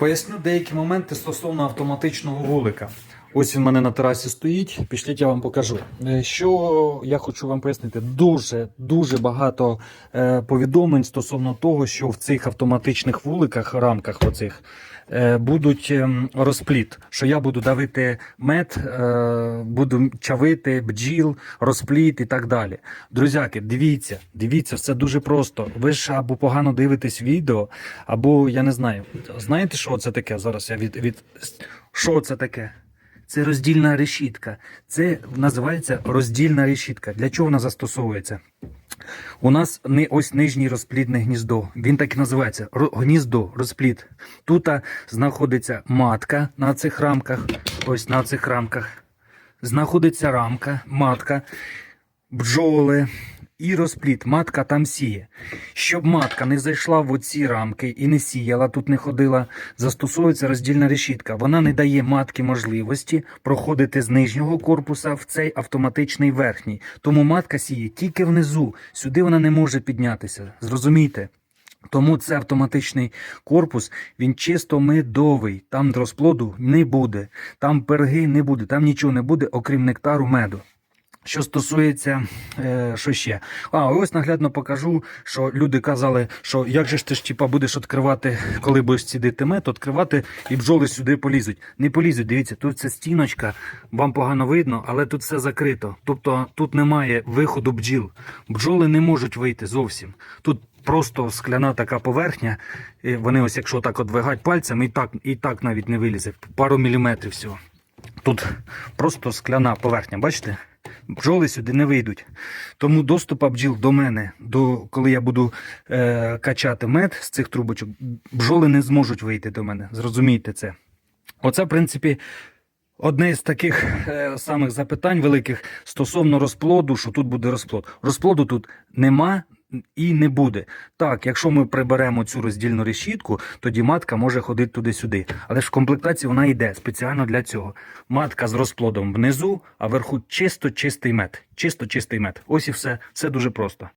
Поясню деякі моменти стосовно автоматичного вулика. Ось він мене на терасі стоїть. Пішліть, я вам покажу. Е, Що я хочу вам пояснити? Дуже дуже багато е, повідомлень стосовно того, що в цих автоматичних вуликах, рамках оцих, е, будуть ем, розпліт. Що я буду давити мед, буду чавити бджіл, розпліт і так далі. Друзяки, дивіться, дивіться, все дуже просто. Ви ж або погано дивитесь відео, або я не знаю. Знаєте, що це таке? Зараз я від, від... що це таке? Це роздільна решітка. Це називається роздільна решітка. Для чого вона застосовується? У нас не ось нижнє розплідне гніздо. Він так і називається гніздо, розплід. Тут знаходиться матка на цих рамках. Ось на цих рамках. Знаходиться рамка, матка, бджоли і розплід. Матка там сіє. Щоб матка не зайшла в оці рамки і не сіяла, тут не ходила, застосовується роздільна решітка. Вона не дає матки можливості проходити з нижнього корпуса в цей автоматичний верхній. Тому матка сіє тільки внизу. Сюди вона не може піднятися. Зрозумійте. Тому це автоматичний корпус, він чисто медовий. Там розплоду не буде, там перги не буде, там нічого не буде, окрім нектару меду. Що стосується, е, що ще? А, ось наглядно покажу, що люди казали, що як же ж ти ж типа будеш відкривати, коли будеш цідити мед, відкривати і бджоли сюди полізуть. Не полізуть, дивіться, тут це стіночка, вам погано видно, але тут все закрито. Тобто тут немає виходу бджіл. Бджоли не можуть вийти зовсім. Тут просто скляна така поверхня. і Вони ось якщо так от двигать пальцем, і так, і так навіть не вилізе. Пару міліметрів всього. Тут просто скляна поверхня, бачите? Бджоли сюди не вийдуть. Тому доступа бджіл до мене, до, коли я буду е, качати мед з цих трубочок, бджоли не зможуть вийти до мене. Зрозумійте це. Оце, в принципі, одне з таких е, самих запитань великих стосовно розплоду, що тут буде розплод. Розплоду тут нема. І не буде. Так, якщо ми приберемо цю роздільну решітку, тоді матка може ходити туди-сюди. Але ж в комплектації вона йде спеціально для цього. Матка з розплодом внизу, а вверху чисто чистий мед. Чисто чистий мед. Ось і все. Все дуже просто.